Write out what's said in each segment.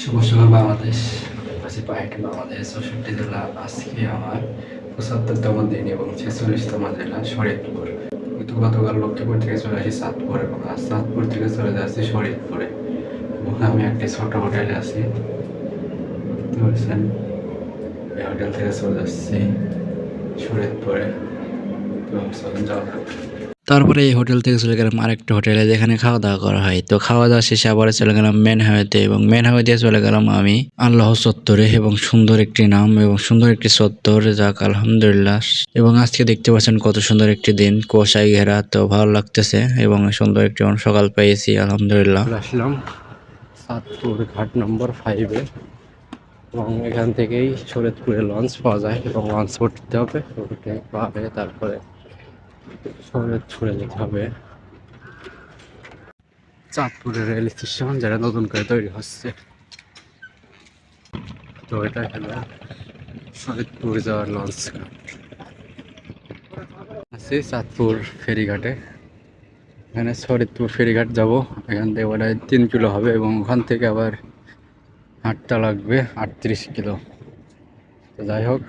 শুভ শুভ বাংলাদেশ আছি বাংলাদেশ, চৌষট্টি জেলা, আজকে আমার পঁচাত্তরতম দিন এবং ছেচল্লিশতম জেলা শরীয়তপুর। আমি গতকাল লক্ষ্মীপুর থেকে চলে আসি চাঁদপুর এবং আজ চাঁদপুর থেকে চলে যাচ্ছি শরীয়তপুরে। এবং আমি একটি ছোট হোটেলে আছি। বুঝতে পারছেন? এই হোটেল থেকে চলে যাচ্ছি শরীয়তপুরে। তো চলুন যাওয়া। তারপরে এই হোটেল থেকে চলে গেলাম আরেকটা হোটেলে যেখানে খাওয়া দাওয়া করা হয়। তো খাওয়া দাওয়া শেষে আবার চলে গেলাম মেন হাইওয়েতে এবং মেন হাইওয়ে দিয়ে চলে গেলাম আমি আল্লাহ চত্বরে এবং সুন্দর একটি নাম এবং সুন্দর একটি চত্বর, যাক আলহামদুলিল্লাহ। এবং আজকে দেখতে পাচ্ছেন কত সুন্দর একটি দিন, কুয়াশায় ঘেরা, তো ভালো লাগতেছে এবং সুন্দর একটি সকাল পেয়েছি, আলহামদুলিল্লাহ। আসলাম সাতপুর ঘাট নম্বর ফাইভে এবং এখান থেকেই শরীয়তপুরে লঞ্চ পাওয়া যায় এবং লঞ্চ উঠতে হবে পাবে তারপরে শরীয়তপুরে যেতে হবে। চাঁদপুরের রেল স্টেশন নতুন করে তৈরি হচ্ছে। তো এটা হলো শরীয়তপুর যাওয়ার লঞ্চ চাঁদপুর ফেরিঘাটে। এখানে শরীরপুর ফেরিঘাট যাব। এখান থেকে ওটা তিন কিলো হবে এবং ওখান থেকে আবার হাঁটতে লাগবে, আটত্রিশ কিলো। তো যাই হোক,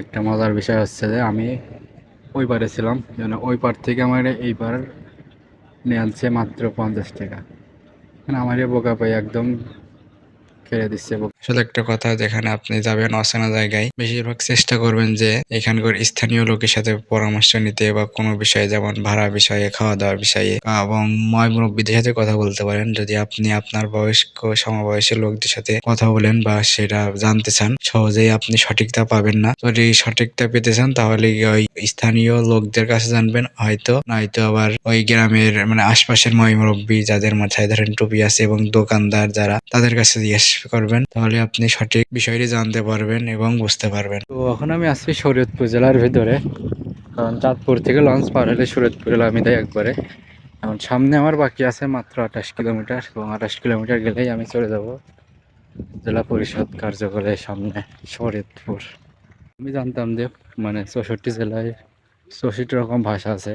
একটা মজার বিষয় হচ্ছে যে আমি ওই পারে ছিলাম। যেন ওই পার থেকে আমার এইবার নিয়ে মাত্র পঞ্চাশ টাকা। মানে আমার বোকা পাই একদম খেলে দিচ্ছে আসলে একটা কথা, যেখানে আপনি যাবেন অচেনা জায়গায়, বেশিরভাগ চেষ্টা করবেন যে এখানকার স্থানীয় লোকের সাথে পরামর্শ নিতে বা কোনো বিষয়ে, যেমন ভাড়া বিষয়ে খাওয়া দাওয়ার বিষয়ে, এবং ময় মুরব্বীদের সাথে কথা বলতে পারেন। যদি আপনি আপনার বয়স্ক, সমবয়সী লোকদের সাথে কথা বলেন বা সেটা জানতে চান, সহজেই আপনি সঠিকতা পাবেন না। যদি সঠিকতা পেতে চান, তাহলে ওই স্থানীয় লোকদের কাছে জানবেন। হয়তো, নয়তো আবার ওই গ্রামের মানে আশপাশের ময় মুরব্বী, যাদের মাথায় ধরেন টুপি আছে এবং দোকানদার যারা, তাদের কাছে জিজ্ঞেস করবেন। তাহলে আপনি সঠিক বিষয়টি জানতে পারবেন এবং বুঝতে পারবেন। তো এখন আমি আসছি শরীয়তপুর জেলার ভিতরে। কারণ চাঁদপুর থেকে লঞ্চ পার হলে শরীয়তপুর আমি তাই একবারে। এখন সামনে আমার বাকি আছে মাত্র আঠাশ কিলোমিটার এবং আঠাশ কিলোমিটার গেলেই আমি চলে যাব জেলা পরিষদ কার্যালয়ের সামনে, শরীয়তপুর। আমি জানতাম যে মানে চৌষট্টি জেলায় চৌষট্টি রকম ভাষা আছে।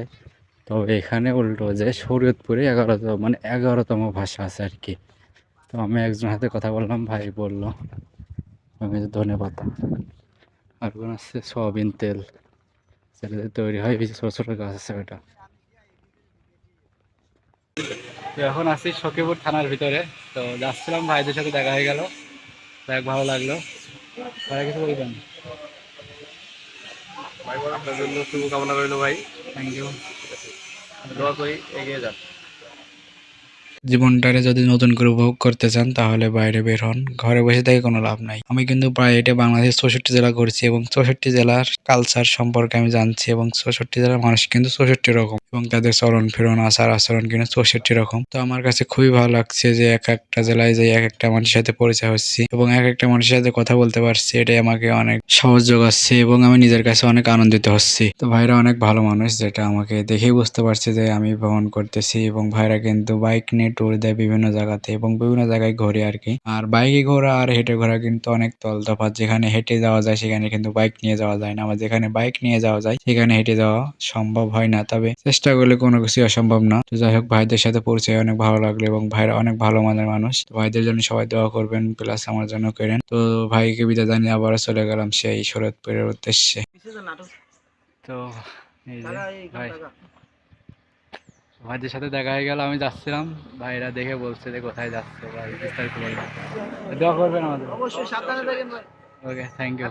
তবে এখানে উল্টো যে শরীয়তপুরে এগারোতম মানে এগারোতম ভাষা আছে আর কি। তো আমি একজন হাতে কথা বললাম ভাই বলল আমি ধনে পাতা আর কোন আছে? সয়াবিন তেল দিয়ে তৈরি হয় যে ছোটো ছোটো গাছ আছে ওটা এখন আছি সখীপুর থানার ভিতরে। তো যাচ্ছিলাম ভাইদের সাথে দেখা হয়ে গেল। দেখ ভালো লাগল। ভাই কিছু বলবেন? ভাই আপনার জন্য শুভকামনা রইল ভাই। থ্যাংক ইউ দোয়া করি এগিয়ে যান। জীবনটারে যদি নতুন করে উপভোগ করতে চান, তাহলে বাইরে বের হন। ঘরে বসে থেকে কোনো লাভ নাই। আমি কিন্তু প্রায় এটা বাংলাদেশ চৌষট্টি জেলা ঘুরছি এবং চৌষট্টি জেলার কালচার সম্পর্কে আমি জানছি এবং চৌষট্টি জেলার মানুষ কিন্তু চৌষট্টি রকম এবং তাদের চলন ফিরন আচার আচরণ কিন্তু চৌষট্টি রকম। তো আমার কাছে খুবই ভালো লাগছে যে এক একটা জেলায় যে এক একটা মানুষের সাথে পরিচয় হচ্ছি এবং এক একটা মানুষের সাথে কথা বলতে পারছি, এটাই আমাকে অনেক সহজ যোগাচ্ছে এবং আমি নিজের কাছে অনেক আনন্দিত হচ্ছি। তো ভাইরা অনেক ভালো মানুষ, যেটা আমাকে দেখেই বুঝতে পারছে যে আমি ভ্রমণ করতেছি এবং ভাইরা কিন্তু বাইক নিয়ে ট্যুর দেয় বিভিন্ন জায়গাতে এবং বিভিন্ন জায়গায় ঘোরে আর কি। আর বাইকে ঘোরা আর হেঁটে ঘোরা কিন্তু অনেক তল তফাৎ যেখানে হেঁটে যাওয়া যায় সেখানে কিন্তু বাইক নিয়ে যাওয়া যায় না। আবার যেখানে বাইক নিয়ে যাওয়া যায় সেখানে হেঁটে যাওয়া সম্ভব হয় না। তবে চেষ্টা করলে কোনো কিছু অসম্ভব না। তো যাই হোক ভাইদের সাথে পরিচয় অনেক ভালো লাগল এবং ভাইরা অনেক ভালো মানের মানুষ। তো ভাইদের জন্য সবাই দোয়া করবেন প্লাস আমার জন্য করেন। তো ভাইকে বিদায় জানিয়ে আবারও চলে গেলাম সেই শরৎপুরের উদ্দেশ্যে। তো এই যে ভাই। ভাইদের সাথে দেখা হয়ে গেল আমি যাচ্ছিলাম। ভাইরা দেখে বলছে যে কোথায় যাচ্ছে ভাই বিস্তারিত বলবেন দোয়া করবেন আমাদের। অবশ্যই সাবধানে থাকেন ভাই। ওকে থ্যাংক ইউ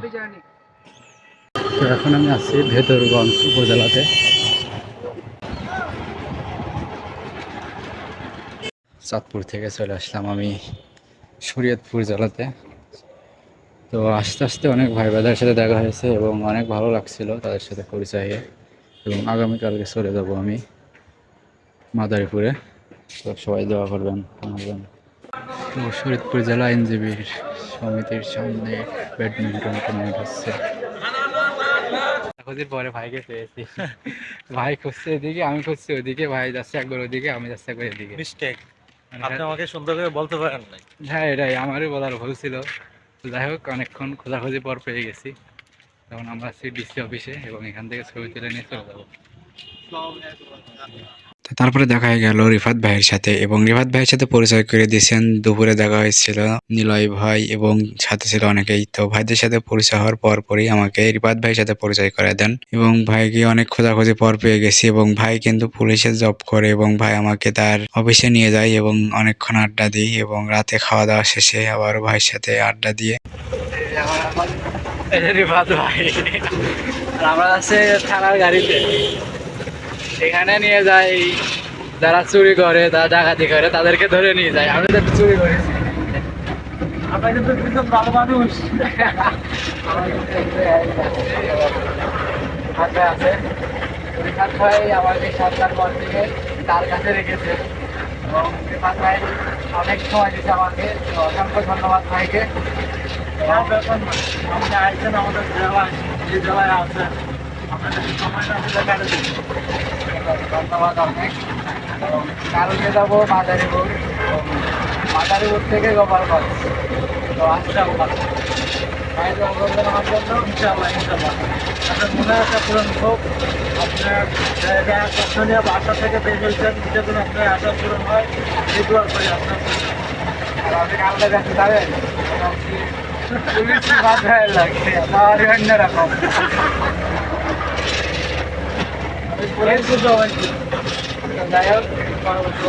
তো এখন আমি আছি ভেতরগঞ্জ উপজেলাতে। চাঁদপুর থেকে চলে আসলাম আমি শরীয়তপুর জেলাতে। তো আস্তে আস্তে অনেক ভাই ভাইদের সাথে দেখা হয়েছে এবং অনেক ভালো লাগছিল তাদের সাথে পরিচয় এবং আগামীকালকে চলে যাব আমি। মাদারীপুরে। তো সবাই দোয়া করবেন আমার জন্য তো শরীয়তপুর জেলা আইনজীবীর সমিতির সামনে ব্যাডমিন্টন টুর্নামেন্ট হচ্ছে। খোঁজের পরে ভাইকে পেয়েছি ভাই খুঁজছে এদিকে আমি খুঁজছি ওদিকে ভাই যাচ্ছে একবার ওদিকে আমি যাচ্ছি একবার এদিকে। মিস্টেক মানে আপনি আমাকে সুন্দর করে বলতে পারেন নাই। হ্যাঁ এটাই আমারই বলার ভুল ছিল। যাই হোক অনেকক্ষণ খোঁজাখুঁজি পর পেয়ে গেছি। তখন আমরা আছি ডিসি অফিসে এবং এখান থেকে ছবি তুলে নিয়ে চলে যাব। তারপরে দেখা হয়ে গেল রিফাত ভাইয়ের সাথে এবং রিফাত ভাইয়ের সাথে পরিচয় করে দিয়েছেন। দুপুরে দেখা হয়েছিল নিলয় ভাই এবং সাথে ছিল অনেকেই। তো ভাইদের সাথে পরিচয় হওয়ার পর পরই আমাকে রিফাত ভাইয়ের সাথে পরিচয় করে দেন এবং ভাইকে অনেক খোঁজাখুঁজি পর পেয়ে গেছি এবং ভাই কিন্তু পুলিশে জব করে এবং ভাই আমাকে তার অফিসে নিয়ে যায় এবং অনেকক্ষণ আড্ডা দিই এবং রাতে খাওয়া দাওয়া শেষে আবার ভাইয়ের সাথে আড্ডা দিয়ে। রিফাত ভাই। আমরা আছে থানার গাড়িতে। এখানে নিয়ে যাই যারা চুরি করে তারা ডাকাতি করে তাদেরকে ধরে নিয়ে যায়। আমি তো চুরি করেছি। কিন্তু ভালো মানুষ। হাতে আছে। রিফাত ভাই আমাকে সরকার পর থেকে তার কাছে রেখেছে। এবং ভাই অনেক সময় দিয়েছে আমাকে। অসংখ্য ধন্যবাদ ভাইকে। আমার ব্যাপার না আপনি আইছেন আমাদের জেলায় যে জেলায় আছেন আপনাদের সময়টা কাটে ধন্যবাদ অনেক। কালকে যাব মাদারীপুর। মাদারীপুর থেকে গোপালগঞ্জ। তো আসতে হবে ভাইয়ের অবদান আমার জন্য। ইনশাল্লাহ ইনশাল্লাহ আপনার মনে একটা পূরণ হোক। আপনার জায়গা কষ্ট নিয়ে বাসা থেকে বের হয়েছেন যেগুলো আপনার আশা পূরণ হয়। এই দোয়া করি আপনার আপনি কালকে দেখতে যাবেন অন্যরকম আমি পুলিশ বুঝতে পারছি যাই হোক পরবর্তী